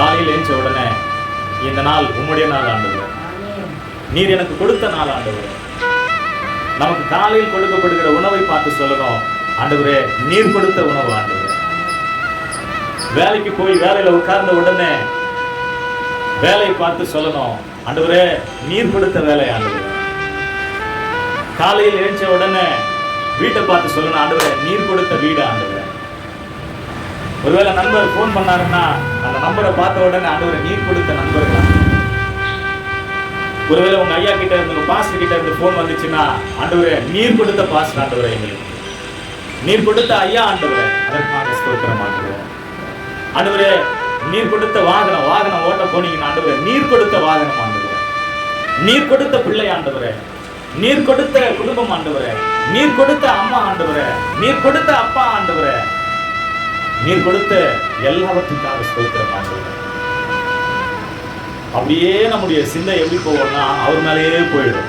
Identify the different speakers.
Speaker 1: காலையில் எழுந்த உடனே இந்த நாள் உம்முடைய நாள் ஆண்டவர் நீர் எனக்கு கொடுத்த நாள் ஆண்டவர் நமக்கு காலையில் கொடுக்கப்படுகிற உணவை பார்த்து சொல்லணும். ஆண்டவரே நீர் கொடுத்த உணவு ஆண்டவர். வேலைக்கு போய் வேலையில உட்கார்ந்த உடனே வேலையை பார்த்து சொல்லணும். ஆண்டவரே நீர் கொடுத்த வேலை ஆண்டவர். காலையில் எழுந்த உடனே வீட்டை பார்த்து சொல்லணும். ஆண்டவரே நீர் கொடுத்த வீடு ஆண்டவர். ஒருவேளை நண்பர் ஃபோன் பண்ணாருன்னா அந்த நம்பரை பார்த்த உடனே ஆண்டவரே நீர் கொடுத்த நண்பர்களா ஒருவேளை உங்க ஐயா கிட்ட இருந்து உங்க பாஸ்டர் கிட்ட இருந்து ஃபோன் வந்துச்சுன்னா ஆண்டவரே நீர் கொடுத்த பாஸ்டர் ஆண்டவரே எங்களுக்கு. நீர் கொடுத்த ஐயா ஆண்டவரே அதற்காக ஸ்தோத்திரம் ஆண்டவரே. ஆண்டவரே நீர் கொடுத்த வாகனம் வாகனம் ஓட்ட போனீங்கன்னா ஆண்டவரே நீர் கொடுத்த வாகனம் ஆண்டவரே. நீர் கொடுத்த பிள்ளை ஆண்டவரே. நீர் கொடுத்த குடும்பம் ஆண்டவரே. நீர் கொடுத்த அம்மா ஆண்டவரே. நீர் கொடுத்த அப்பா ஆண்டவரே. நீர் கொடுத்த எல்லாவற்றுக்காக ஸ்தோத்திரமாக அப்படியே நம்முடைய சிந்தை எப்படி போவோம்னா அவர் மேலேயே போயிடும்.